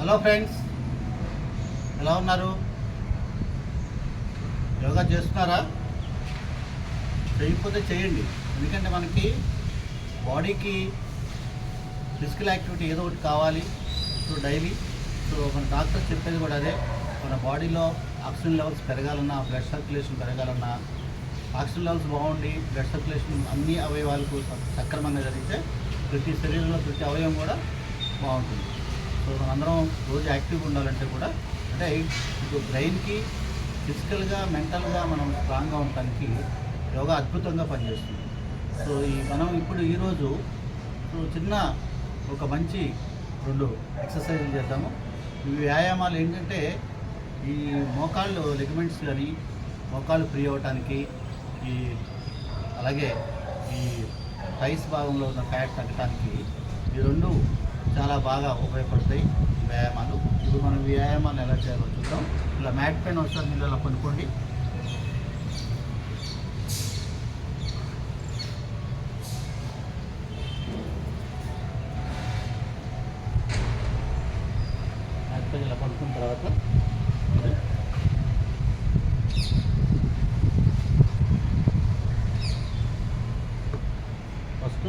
Hello friends ఎలా ఉన్నారు? యోగా చేస్తున్నారా? చేయకపోతే చేయండి. ఎందుకంటే మనకి బాడీకి ఫిజికల్ యాక్టివిటీ ఏదో ఒకటి కావాలి. సో డైలీ సో మన డాక్టర్ చెప్పేది కూడా అదే. మన బాడీలో ఆక్సిజన్ లెవెల్స్ పెరగాలన్నా బ్లడ్ సర్క్యులేషన్ పెరగాలన్నా ఆక్సిజన్ లెవెల్స్ బాగుండి బ్లడ్ సర్క్యులేషన్ అన్ని అవయవాలకు సక్రమంగా జరిగితే ప్రతి శరీరంలో ప్రతి అవయవం కూడా బాగుంటుంది. అందరం రోజు యాక్టివ్గా ఉండాలంటే కూడా అంటే ఇప్పుడు బ్రెయిన్కి ఫిజికల్గా మెంటల్గా మనం స్ట్రాంగ్గా ఉండటానికి యోగా అద్భుతంగా పనిచేస్తుంది. సో ఈ మనం ఇప్పుడు ఈరోజు సో చిన్న ఒక మంచి రెండు ఎక్సర్సైజులు చేద్దాము. ఈ వ్యాయామాలు ఏంటంటే ఈ మోకాళ్ళు లెగమెంట్స్ కానీ మోకాళ్ళు ఫ్రీ అవ్వటానికి ఈ అలాగే ఈ టైస్ భాగంలో ఉన్న ఫ్యాట్ తగ్గడానికి ఈ రెండు చాలా బాగా ఉపయోగపడతాయి. వ్యాయామాలు. ఇప్పుడు మనం వ్యాయామాలు ఎలా చేయాలో చూద్దాం. ఇలా మ్యాట్ పైన ఒకసారి మీరు అలా కొనుక్కోండి మ్యాట్ పైన ఇలా పడుకున్న తర్వాత first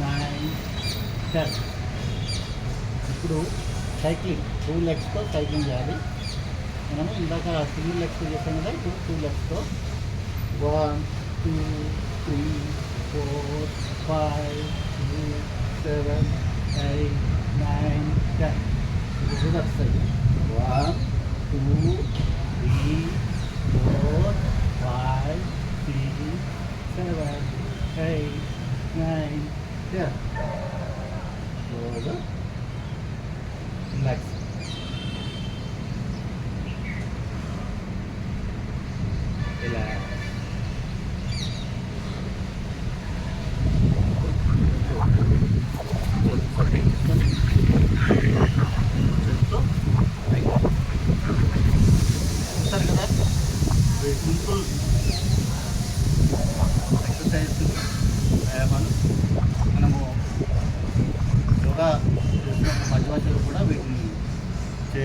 nine ten ఇప్పుడు సైక్లింగ్ టూ లెగ్స్తో సైక్లింగ్ చేయాలి. మనము ఇందాక సింగిల్ లెగ్స్ చేసాం కదా ఇప్పుడు two లెగ్స్తో one two three four five six seven eight nine ten ఇప్పుడు కూడా వస్తుంది one two three four five six seven eight nine ten స్లోగా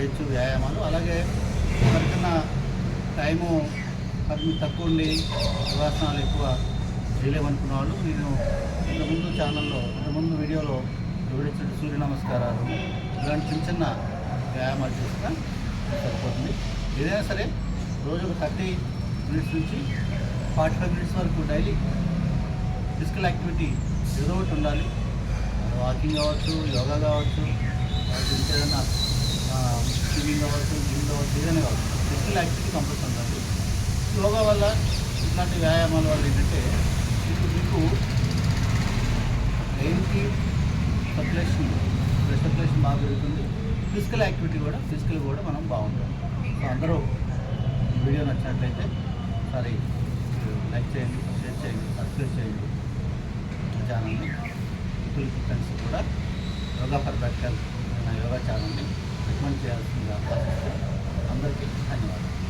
చేయొచ్చు వ్యాయామాలు. అలాగే ఎవరికన్నా టైము పరిమితి తక్కువ ఉండి యోగాసనాలు ఎక్కువ చేయలేమనుకున్న వాళ్ళు నేను ఇంతకుముందు ఛానల్లో ఇంతకుముందు వీడియోలో వివరించిన సూర్య నమస్కారాలు ఇలాంటి చిన్న చిన్న వ్యాయామాలు చేసినా సరిపోతుంది. ఏదైనా సరే రోజు ఒక థర్టీ మినిట్స్ నుంచి ఫార్టీ ఫైవ్ మినిట్స్ వరకు డైలీ ఫిజికల్ యాక్టివిటీ ఏదో ఒకటి ఉండాలి. వాకింగ్ కావచ్చు యోగా కావచ్చు ఇంకేదైనా స్విమ్మింగ్ కావచ్చు జిమ్ కావచ్చు ఏదైనా కావచ్చు. ఫిజికల్ యాక్టివిటీ కంపల్సరీ ఉండాలి యోగా వల్ల ఇట్లాంటి వ్యాయామాల వల్ల ఏంటంటే ఇప్పుడు మీకు బ్రెయిన్కి సర్క్యులేషన్ బ్లడ్ సర్క్యులేషన్ బాగా పెరుగుతుంది. ఫిజికల్ యాక్టివిటీ కూడా ఫిజికల్ కూడా మనం బాగుంటాం. సో అందరూ ఈ వీడియో నచ్చినట్లయితే సారీ లైక్ చేయండి షేర్ చేయండి సబ్స్క్రైబ్ చేయండి. ఛానల్ని మిత్రులకి ఫ్రెండ్స్ కూడా యోగా ఫర్ బెటర్ యోగా ఛానల్ని రికమెండ్ చేయాల్సిందిగా అందరికీ ధన్యవాదాలు.